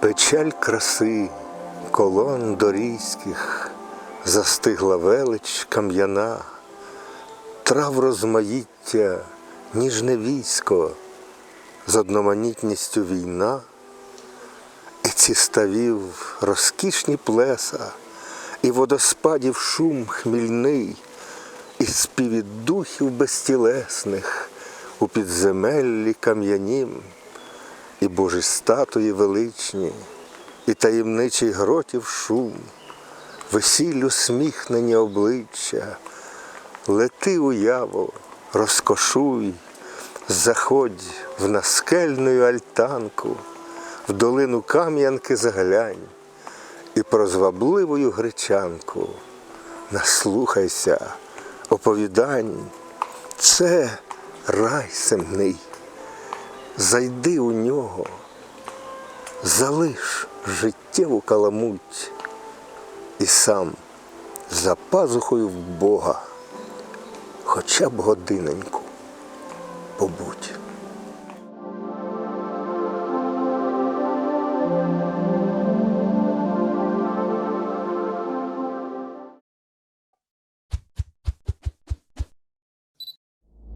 Печаль краси колон дорійських застигла велич кам'яна, трав розмаїття, ніжне військо, з одноманітністю війна, і ці ставів розкішні плеса, і водоспадів шум хмільний, і співі духів безтілесних у підземеллі кам'янім і Божі статуї величні, і таємничий гротів шум, весіллю сміхнені обличчя, лети уяво, розкошуй, заходь в наскельну альтанку, в долину Кам'янки заглянь, і про звабливою гречанку наслухайся оповідань, це рай земний зайди у нього, залиш життєву каламуть і сам за пазухою в Бога хоча б годиненьку побудь.